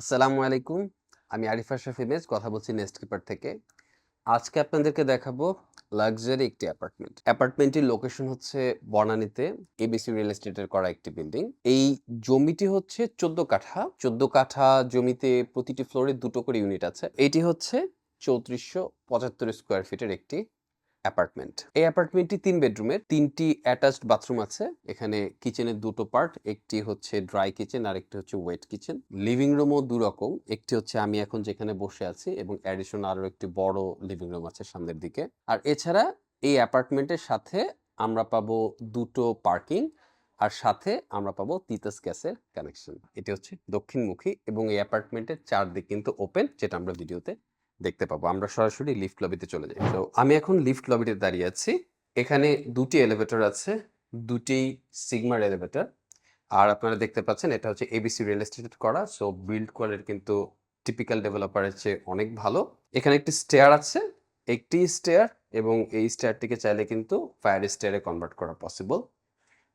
আসসালামু আলাইকুম। আমি আরিফা আশরাফ ইমেজ কথা বলছি নেস্ট কিপার থেকে। আজকে আপনাদেরকে দেখাবো লাক্সারি একটি অ্যাপার্টমেন্ট অ্যাপার্টমেন্টের লোকেশন হচ্ছে বনানীতে এবিসি রিয়েল এস্টেটের করা একটি বিল্ডিং এই জমিটি হচ্ছে চোদ্দ কাঠা। চোদ্দ কাঠা জমিতে প্রতিটি ফ্লোরে দুটো করে ইউনিট আছে। এটি হচ্ছে চৌত্রিশশো পঁচাত্তর স্কোয়ার ফিটের একটি অ্যাপার্টমেন্ট। এই অ্যাপার্টমেন্টটি তিন বেডরুমের, তিনটি অ্যাটাচড বাথরুম আছে। এখানে কিচেনের দুটো পার্ট, একটি হচ্ছে ড্রাই কিচেন আর একটি হচ্ছে ওয়েট কিচেন। লিভিং রুমও দু রকম একটি হচ্ছে আমি এখন যেখানে বসে আছি এবং অ্যাডিশন আরও একটি বড় লিভিং রুম আছে সামনের দিকে। আর এছাড়া এই অ্যাপার্টমেন্টের সাথে আমরা পাবো দুটো পার্কিং আর সাথে আমরা পাবো তিতাস গ্যাসের কানেকশন। এটি হচ্ছে দক্ষিণমুখী এবং এই অ্যাপার্টমেন্টের চারদিক কিন্তু ওপেন, যেটা আমরা ভিডিওতে দেখতে পাবো। আমরা সরাসরি লিফট লবিতে চলে যাই। তো আমি এখন লিফট লবিতে দাঁড়িয়ে আছি। এখানে দুটি এলিভেটর আছে, দুটি সিগমার এলিভেটর আর আপনারা দেখতে পাচ্ছেন, এটা হচ্ছে এবিসি রিয়েল এস্টেট করা। সো বিল্ড কোয়ালিটি কিন্তু টিপিক্যাল ডেভেলপারের চেয়ে অনেক ভালো। এখানে একটি স্টেয়ার আছে। একটি স্টেয়ার এবং এই স্টেয়ারটিকে চাইলে কিন্তু ফায়ার স্টেয়ারে কনভার্ট করা পসিবল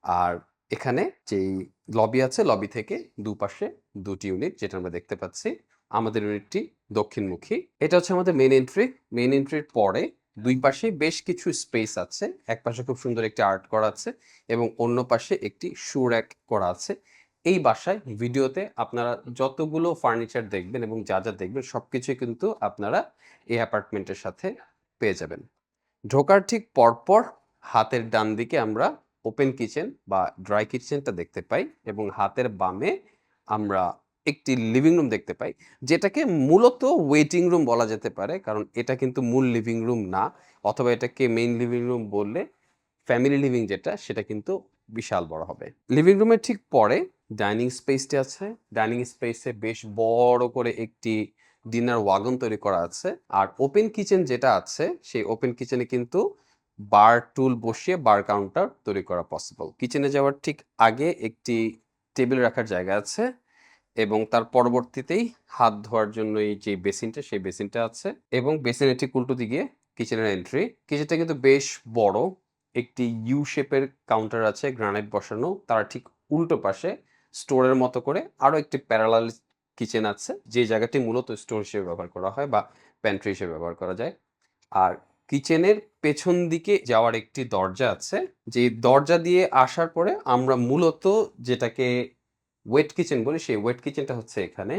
আর এখানে যেই লবি আছে লবি থেকে দুপাশে দুটি ইউনিট যেটা আমরা দেখতে পাচ্ছি। আমাদের ইউনিটটি দক্ষিণমুখী। এটা হচ্ছে আমাদের মেন এন্ট্রি মেন এন্ট্রির পরে দুই পাশে বেশ কিছু স্পেস আছে। এক পাশে খুব সুন্দর একটি আর্ট করা আছে এবং অন্য পাশে একটি শু র্যাক করা আছে। এই বাসায় ভিডিওতে আপনারা যতগুলো ফার্নিচার দেখবেন এবং যা যা দেখবেন সব কিছুই কিন্তু আপনারা এই অ্যাপার্টমেন্টের সাথে পেয়ে যাবেন। ঢোকার ঠিক পরপর হাতের ডান দিকে আমরা ওপেন কিচেন বা ড্রাই কিচেনটা দেখতে পাই এবং হাতের বামে আমরা একটি লিভিং রুম দেখতে পাই, যেটাকে মূলত ওয়েটিং রুম বলা যেতে পারে। কারণ এটা কিন্তু মূল লিভিং রুম না, অথবা এটাকে মেইন লিভিং রুম বললে ফ্যামিলি লিভিং যেটা, সেটা কিন্তু বিশাল বড় হবে। লিভিং রুমের ঠিক পরে ডাইনিং স্পেসটি আছে। ডাইনিং স্পেসে বেশ বড় করে একটি ডিনার ওয়াগন তৈরি করা আছে। আর ওপেন কিচেন যেটা আছে, সেই ওপেন কিচেনে কিন্তু বার টুল বসিয়ে বার কাউন্টার তৈরি করা পসিবল কিচেনে যাওয়ার ঠিক আগে একটি টেবিল রাখার জায়গা আছে। এবং তার পরবর্তীতেই হাত ধোয়ার জন্য এই যে বেসিনটা, সেই বেসিনটা আছে এবং বেসিনের ঠিক উল্টো দিকে কিচেনের এন্ট্রি কিচেনটা কিন্তু বেশ বড়, একটি ইউ শেপের কাউন্টার আছে গ্রানাইট বসানো, তার ঠিক উল্টো পাশে স্টোরের মতো করে আরও একটি প্যারালাল কিচেন আছে, যে জায়গাটি মূলত স্টোর হিসেবে ব্যবহার করা হয় বা প্যান্ট্রি হিসেবে ব্যবহার করা যায়। আর কিচেনের পেছন দিকে যাওয়ার একটি দরজা আছে যে দরজা দিয়ে আসার পরে আমরা মূলত যেটাকে ওয়েট কিচেন বলি, সেই ওয়েট কিচেনটা হচ্ছে এখানে।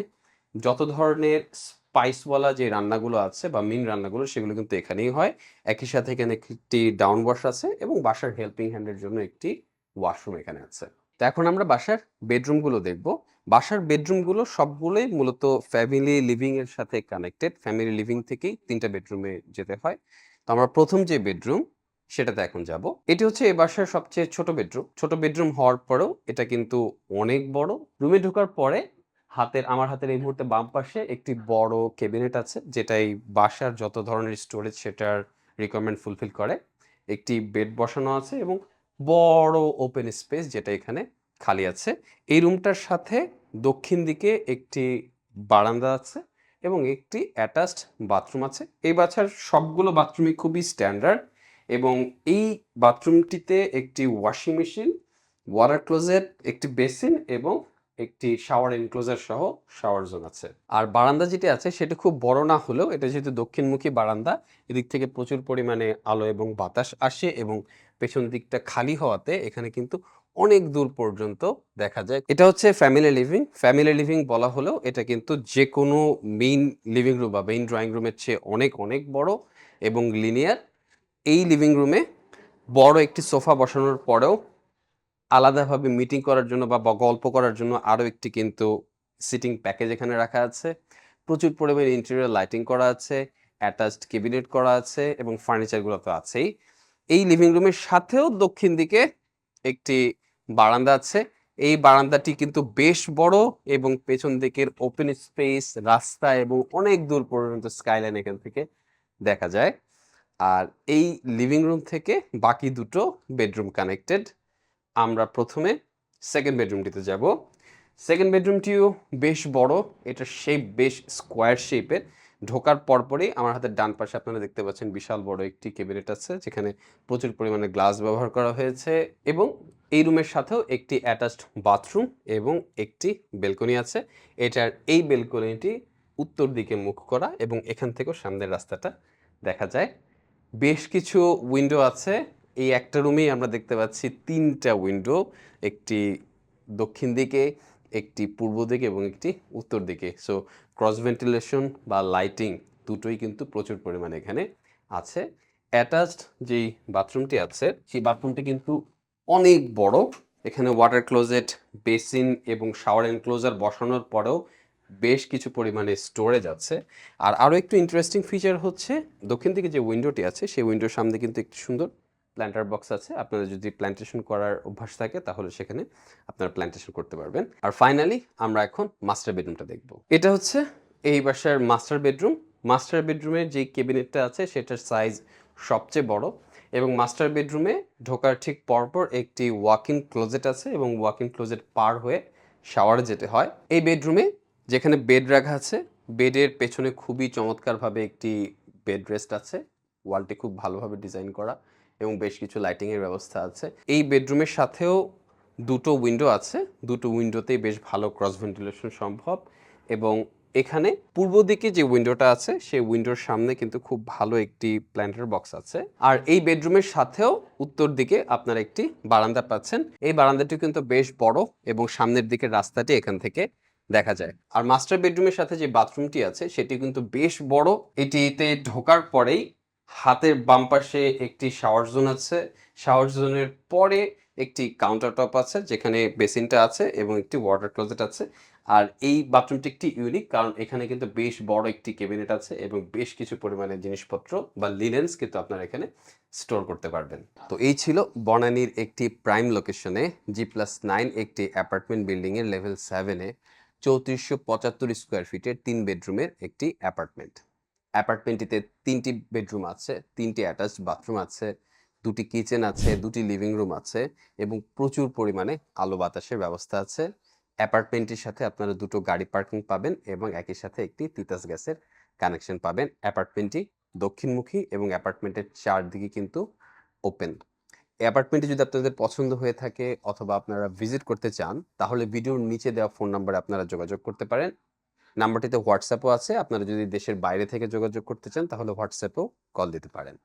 যত ধরনের স্পাইসওয়ালা যে রান্নাগুলো আছে বা মিন রান্নাগুলো, সেগুলো কিন্তু এখানেই হয়। একই সাথে এখানে একটি ডাউন ওয়াশ আছে এবং বাসার হেল্পিং হ্যান্ডের জন্য একটি ওয়াশরুম এখানে আছে। তো এখন আমরা বাসার বেডরুমগুলো দেখব। বাসার বেডরুমগুলো সবগুলোই মূলত ফ্যামিলি লিভিং এর সাথে কানেক্টেড ফ্যামিলি লিভিং থেকেই তিনটা বেডরুমে যেতে হয়। তো আমরা প্রথম যে বেডরুম সেটাতে এখন যাব। এটি হচ্ছে এ বাসার সবচেয়ে ছোট বেডরুম ছোট বেডরুম হওয়ার পরেও এটা কিন্তু অনেক বড়। রুমে ঢোকার পরে হাতের, আমার হাতের এই মুহূর্তে বাম পাশে একটি বড় ক্যাবিনেট আছে, যেটা এই বাসার যত ধরনের স্টোরেজ সেটার রিকোয়ারমেন্ট ফুলফিল করে। একটি বেড বসানো আছে এবং বড় ওপেন স্পেস যেটা এখানে খালি আছে। এই রুমটার সাথে দক্ষিণ দিকে একটি বারান্দা আছে এবং একটি অ্যাটাচড বাথরুম আছে। এই বাসার সবগুলো বাথরুমই খুবই স্ট্যান্ডার্ড এবং এই বাথরুমটিতে একটি ওয়াশিং মেশিন, ওয়াটার ক্লোজেট, একটি বেসিন এবং একটি শাওয়ার এনক্লোজার সহ শাওয়ার জোন আছে। আর বারান্দা যেটি আছে সেটা খুব বড় না হলেও এটা যেহেতু দক্ষিণমুখী বারান্দা, এদিক থেকে প্রচুর পরিমাণে আলো এবং বাতাস আসে এবং পেছন দিকটা খালি হওয়াতে এখানে কিন্তু অনেক দূর পর্যন্ত দেখা যায়। এটা হচ্ছে ফ্যামিলি লিভিং ফ্যামিলি লিভিং বলা হলেও এটা কিন্তু যে কোনো মেইন লিভিং রুম বা মেইন ড্রয়িং রুমের চেয়ে অনেক অনেক বড় এবং লিনিয়ার এই লিভিং রুমে বড় একটি সোফা বসানোর পরেও আলাদাভাবে মিটিং করার জন্য বা গল্প করার জন্য আরও একটি কিন্তু সিটিং প্যাকেজ এখানে রাখা আছে। প্রচুর পরিমাণে ইন্টেরিয়র লাইটিং করা আছে অ্যাটাচড ক্যাবিনেট করা আছে এবং ফার্নিচারগুলো তো আছেই। এই লিভিং রুমের সাথেও দক্ষিণ দিকে একটি বারান্দা আছে। এই বারান্দাটি কিন্তু বেশ বড় এবং পেছন দিকের ওপেন স্পেস রাস্তা এবং অনেক দূর পর্যন্ত স্কাইলাইন এখান থেকে দেখা যায়। আর এই লিভিং রুম থেকে বাকি দুটো বেডরুম কানেক্টেড আমরা প্রথমে সেকেন্ড বেডরুমটিতে যাব। সেকেন্ড বেডরুমটিও বেশ বড়, এটার শেপ বেশ স্কোয়ার শেপের ঢোকার পরপরই আমার হাতের ডান পাশে আপনারা দেখতে পাচ্ছেন বিশাল বড় একটি ক্যাবিনেট আছে, যেখানে প্রচুর পরিমাণে গ্লাস ব্যবহার করা হয়েছে এবং এই রুমের সাথেও একটি অ্যাটাচড বাথরুম এবং একটি বেলকনি আছে। এটার এই বেলকনিটি উত্তর দিকে মুখ করা এবং এখান থেকেও সামনের রাস্তাটা দেখা যায়। বেশ কিছু উইন্ডো আছে। এই একটা রুমেই আমরা দেখতে পাচ্ছি তিনটা উইন্ডো একটি দক্ষিণ দিকে, একটি পূর্ব দিকে এবং একটি উত্তর দিকে। সো ক্রস ভেন্টিলেশন বা লাইটিং দুটোই কিন্তু প্রচুর পরিমাণে এখানে আছে। অ্যাটাচড যেই বাথরুমটি আছে, সেই বাথরুমটি কিন্তু অনেক বড়। এখানে ওয়াটার ক্লোজেট বেসিন এবং শাওয়ার এনক্লোজার বসানোর পরেও বেশ কিছু পরিমাণে স্টোরেজ আছে। আর আরও একটু ইন্টারেস্টিং ফিচার হচ্ছে, দক্ষিণ দিকে যে উইন্ডোটি আছে, সেই উইন্ডোর সামনে কিন্তু একটি সুন্দর প্ল্যান্টার বক্স আছে। আপনারা যদি প্ল্যান্টেশন করার অভ্যাস থাকে, তাহলে সেখানে আপনারা প্ল্যান্টেশন করতে পারবেন। আর ফাইনালি আমরা এখন মাস্টার বেডরুমটা দেখব। এটা হচ্ছে এই বাসার মাস্টার বেডরুম মাস্টার বেডরুমের যে কেবিনেটটা আছে, সেটার সাইজ সবচেয়ে বড় এবং মাস্টার বেডরুমে ঢোকার ঠিক পরপর একটি ওয়াক ইন ক্লোজেট আছে এবং ওয়াক ইন ক্লোজেট পার হয়ে শাওয়ারে যেতে হয়। এই বেডরুমে যেখানে বেড রাখা আছে বেডের পেছনে খুবই চমৎকারভাবে একটি বেড রেস্ট আছে ওয়ালটি খুব ভালোভাবে ডিজাইন করা এবং বেশ কিছু লাইটিংয়ের ব্যবস্থা আছে। এই বেডরুমের সাথেও দুটো উইন্ডো আছে, দুটো উইন্ডোতেই বেশ ভালো ক্রস ভেন্টিলেশন সম্ভব এবং এখানে পূর্ব দিকে যে উইন্ডোটা আছে, সেই উইন্ডোর সামনে কিন্তু খুব ভালো একটি প্ল্যান্টার বক্স আছে। আর এই বেডরুমের সাথেও উত্তর দিকে আপনার একটি বারান্দা পাচ্ছেন। এই বারান্দাটি কিন্তু বেশ বড় এবং সামনের দিকে রাস্তাটি এখান থেকে দেখা যায়। আর মাস্টার বেডরুমের সাথে যে বাথরুমটি আছে, সেটি কিন্তু বেশ বড়। এটিতে ঢোকার পরেই হাতের বাম পাশে একটি শাওয়ার জোন আছে। শাওয়ার জোনের পরে একটি কাউন্টার টপ আছে, যেখানে বেসিনটা আছে এবং একটি ওয়াটার ক্লোজেট আছে। আর এই বাথরুমটি একটি ইউনিক কারণ এখানে কিন্তু বেশ বড় একটি ক্যাবিনেট আছে এবং বেশ কিছু পরিমাণে জিনিসপত্র বা লিলেন্স কিন্তু আপনারা এখানে স্টোর করতে পারবেন। তো এই ছিল বনানীর একটি প্রাইম লোকেশনে জি প্লাস নাইন একটি অ্যাপার্টমেন্ট বিল্ডিংয়ের লেভেল সেভেনে চৌত্রিশশো পঁচাত্তর স্কোয়ার ফিটের তিন বেডরুমের একটি অ্যাপার্টমেন্ট অ্যাপার্টমেন্টটিতে তিনটি বেডরুম আছে, তিনটি অ্যাটাচড বাথরুম আছে, দুটি কিচেন আছে, দুটি লিভিং রুম আছে এবং প্রচুর পরিমাণে আলো বাতাসের ব্যবস্থা আছে। অ্যাপার্টমেন্টটির সাথে আপনারা দুটো গাড়ি পার্কিং পাবেন এবং একই সাথে একটি তিতাস গ্যাসের কানেকশন পাবেন। অ্যাপার্টমেন্টটি দক্ষিণমুখী এবং অ্যাপার্টমেন্টের চারদিকে কিন্তু ওপেন এই অ্যাপার্টমেন্টটি যদি আপনাদের পছন্দ হয়ে থাকে অথবা আপনারা ভিজিট করতে চান, তাহলে ভিডিওর নিচে দেওয়া ফোন নাম্বারে আপনারা যোগাযোগ করতে পারেন। নাম্বারটিতে হোয়াটসঅ্যাপও আছে। আপনারা যদি দেশের বাইরে থেকে যোগাযোগ করতে চান, তাহলে হোয়াটসঅ্যাপেও কল দিতে পারেন।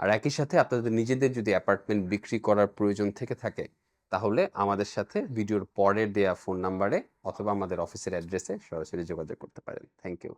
আর একই সাথে আপনাদের নিজেদের যদি অ্যাপার্টমেন্ট বিক্রি করার প্রয়োজন থেকে থাকে, তাহলে আমাদের সাথে ভিডিওর পরের দেয়া ফোন নাম্বারে অথবা আমাদের অফিসের অ্যাড্রেসে সরাসরি যোগাযোগ করতে পারেন। Thank you.